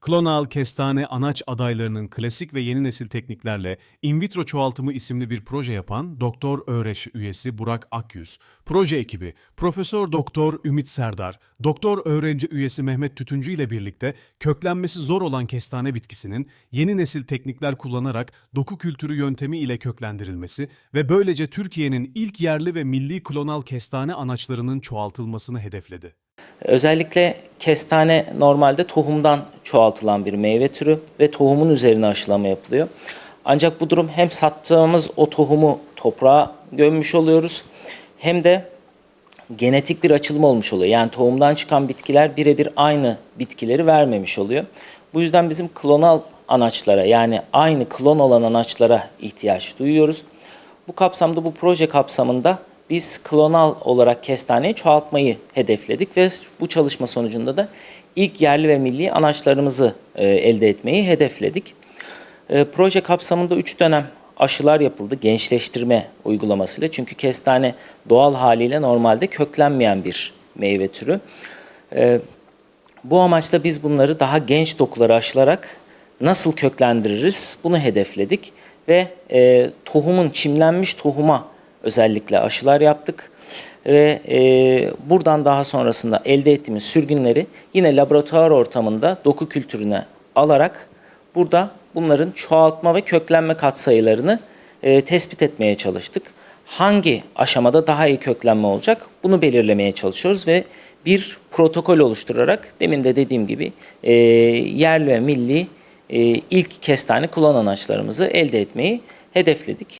Klonal kestane anaç adaylarının klasik ve yeni nesil tekniklerle in vitro çoğaltımı isimli bir proje yapan Doktor Öğreş üyesi Burak Akyüz, proje ekibi Profesör Doktor Ümit Serdar, Doktor öğrenci üyesi Mehmet Tütüncü ile birlikte köklenmesi zor olan kestane bitkisinin yeni nesil teknikler kullanarak doku kültürü yöntemi ile köklendirilmesi ve böylece Türkiye'nin ilk yerli ve milli klonal kestane anaçlarının çoğaltılmasını hedefledi. Özellikle kestane normalde tohumdan çoğaltılan bir meyve türü ve tohumun üzerine aşılama yapılıyor. Ancak bu durum hem sattığımız o tohumu toprağa gömmüş oluyoruz hem de genetik bir açılım olmuş oluyor. Yani tohumdan çıkan bitkiler birebir aynı bitkileri vermemiş oluyor. Bu yüzden bizim klonal anaçlara yani aynı klon olan anaçlara ihtiyaç duyuyoruz. Bu kapsamda bu proje kapsamında biz klonal olarak kestaneyi çoğaltmayı hedefledik ve bu çalışma sonucunda da ilk yerli ve milli anaçlarımızı e, elde etmeyi hedefledik. E, proje kapsamında 3 dönem aşılar yapıldı gençleştirme uygulamasıyla. Çünkü kestane doğal haliyle normalde köklenmeyen bir meyve türü. E, bu amaçla biz bunları daha genç dokulara aşılarak nasıl köklendiririz bunu hedefledik ve e, tohumun çimlenmiş tohuma özellikle aşılar yaptık ve e, buradan daha sonrasında elde ettiğimiz sürgünleri yine laboratuvar ortamında doku kültürüne alarak burada bunların çoğaltma ve köklenme katsayılarını e, tespit etmeye çalıştık. Hangi aşamada daha iyi köklenme olacak bunu belirlemeye çalışıyoruz ve bir protokol oluşturarak demin de dediğim gibi e, yerli ve milli e, ilk kestane klon anaçlarımızı elde etmeyi hedefledik.